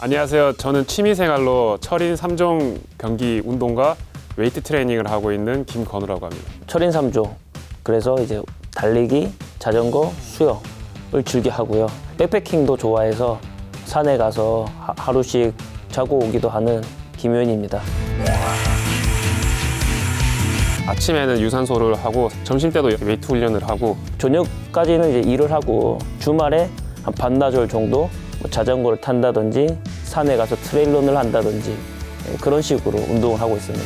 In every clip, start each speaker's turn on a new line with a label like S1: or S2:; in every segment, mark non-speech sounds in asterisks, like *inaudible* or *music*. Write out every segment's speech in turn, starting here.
S1: 안녕하세요. 저는 취미생활로 철인 3종 경기 운동과 웨이트 트레이닝을 하고 있는 김건우라고 합니다.
S2: 철인 3조. 그래서 이제 달리기, 자전거, 수영을 즐겨 하고요. 백패킹도 좋아해서 산에 가서 하- 하루씩 자고 오기도 하는 김효인입니다.
S1: 아침에는 유산소를 하고 점심 때도 웨이트 훈련을 하고
S2: 저녁까지는 이제 일을 하고 주말에 한 반나절 정도 뭐 자전거를 탄다든지 산에 가서 트레일런을 한다든지 예, 그런 식으로 운동을 하고 있습니다.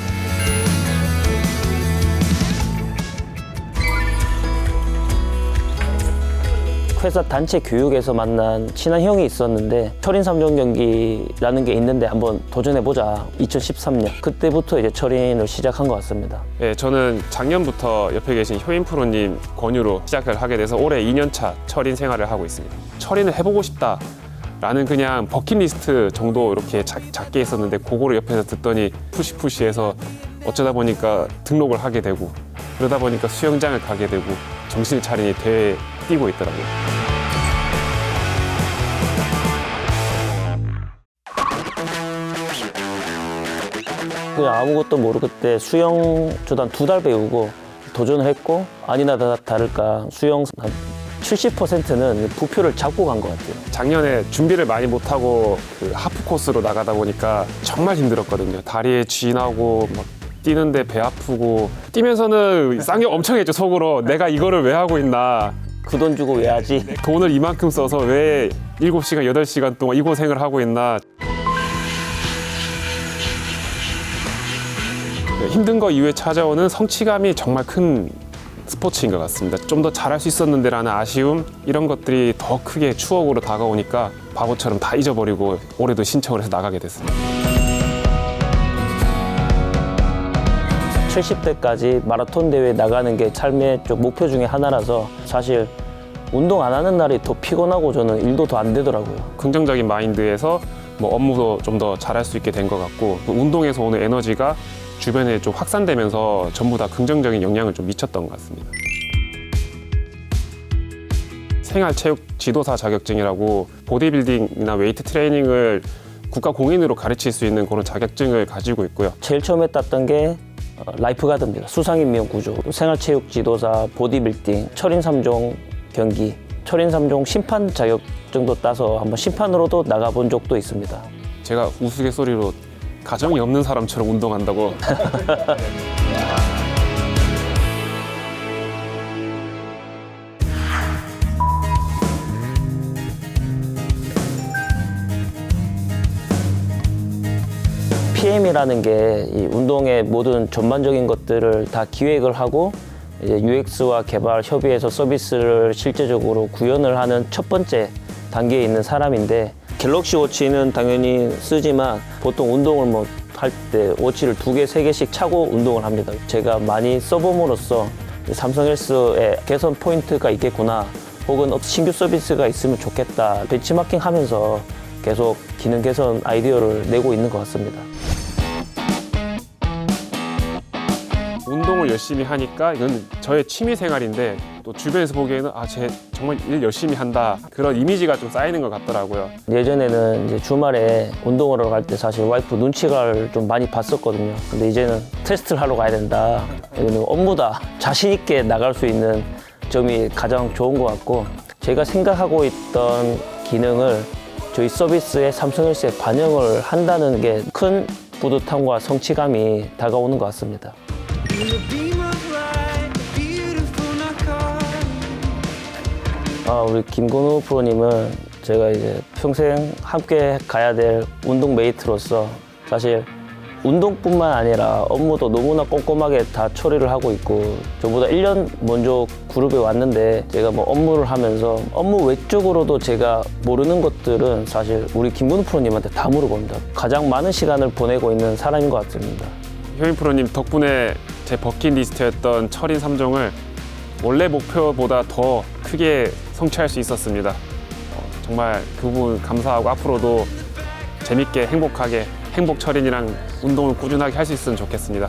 S2: 회사 단체 교육에서 만난 친한 형이 있었는데 철인 3종 경기라는 게 있는데 한번 도전해보자 2013년 그때부터 이제 철인을 시작한 것 같습니다
S1: 예, 저는 작년부터 옆에 계신 효인 프로님 권유로 시작을 하게 돼서 올해 2년차 철인 생활을 하고 있습니다. 철인을 해보고 싶다. 라는 그냥 버킷리스트 정도 이렇게 작, 작게 했었는데 그거를 옆에서 듣더니 푸시푸시해서 어쩌다 보니까 등록을 하게 되고 그러다 보니까 수영장을 가게 되고 정신을 차리니 대회에 뛰고 있더라고요.
S2: 그냥 아무것도 모르고 그때 수영 한두달 배우고 도전을 했고 아니나 다- 다를까 수영 한 70%는 부표를 잡고 간 것 같아요.
S1: 작년에 준비를 많이 못하고 그 하프 코스로 나가다 보니까 정말 힘들었거든요. 다리에 쥐나고 막 뛰는데 배 아프고 뛰면서는 쌍욕 엄청 했죠 속으로 내가 이거를 왜 하고 있나
S2: 그 돈 주고 왜 하지?
S1: 돈을 이만큼 써서 왜 7시간, 8시간 동안 이 고생을 하고 있나 네, 힘든 거 이후에 찾아오는 성취감이 정말 큰 스포츠인 것 같습니다. 좀 더 잘할 수 있었는데라는 아쉬움 이런 것들이 더 크게 추억으로 다가오니까 바보처럼 다 잊어버리고 올해도 신청을 해서 나가게 됐습니다.
S2: 70대까지 마라톤 대회 나가는 게 삶의 좀 목표 중에 하나라서 사실 운동 안 하는 날이 더 피곤하고 저는 일도 더 안 되더라고요.
S1: 긍정적인 마인드에서 뭐 업무도 좀 더 잘할 수 있게 된 것 같고 또 운동에서 오는 에너지가 주변에 좀 확산되면서 전부 다 긍정적인 영향을 좀 미쳤던 것 같습니다. 생활체육 지도사 자격증이라고 보디빌딩이나 웨이트 트레이닝을 국가 공인으로 가르칠 수 있는 그런 자격증을 가지고 있고요.
S2: 제일 처음에 땄던 게 어, 라이프가드입니다. 수상인명 구조, 생활체육 지도사, 보디빌딩, 철인 3종 경기, 철인 3종 심판 자격증도 따서 한번 심판으로도 나가본 적도 있습니다.
S1: 제가 우스갯소리로 가정이 없는 사람처럼 운동한다고. *laughs*
S2: PM이라는 게 이 운동의 모든 전반적인 것들을 다 기획을 하고 이제 UX와 개발 협의해서 서비스를 실제적으로 구현을 하는 첫 번째 단계에 있는 사람인데 갤럭시 워치는 당연히 쓰지만 보통 운동을 뭐 할 때 워치를 두 개, 세 개씩 차고 운동을 합니다. 제가 많이 써봄으로써 삼성 헬스에 개선 포인트가 있겠구나 혹은 신규 서비스가 있으면 좋겠다 벤치마킹 하면서 계속 기능 개선 아이디어를 내고 있는 것 같습니다.
S1: 운동을 열심히 하니까 이건 저의 취미 생활인데 또 주변에서 보기에는 아, 쟤 정말 일 열심히 한다 그런 이미지가 좀 쌓이는 것 같더라고요.
S2: 예전에는 이제 주말에 운동을 하러 갈 때 사실 와이프 눈치를 좀 많이 봤었거든요. 근데 이제는 테스트를 하러 가야 된다. 이거는 업무다. 자신 있게 나갈 수 있는 점이 가장 좋은 것 같고 제가 생각하고 있던 기능을 저희 서비스에 삼성헬스에 반영을 한다는 게 큰 뿌듯함과 성취감이 다가오는 것 같습니다. 아, 우리 김건우 프로님은 제가 이제 평생 함께 가야 될 운동 메이트로서 사실 운동뿐만 아니라 업무도 너무나 꼼꼼하게 다 처리를 하고 있고 저보다 1년 먼저 그룹에 왔는데 제가 뭐 업무를 하면서 업무 외적으로도 제가 모르는 것들은 사실 우리 김건우 프로님한테 다 물어봅니다. 가장 많은 시간을 보내고 있는 사람인 것 같습니다.
S1: 효인 프로님 덕분에 제 버킷리스트였던 철인 3종을 원래 목표보다 더 크게 성취할 수 있었습니다. 어, 정말 그 부분 감사하고 앞으로도 재밌게 행복하게 행복 철인이랑 운동을 꾸준하게 할 수 있으면 좋겠습니다.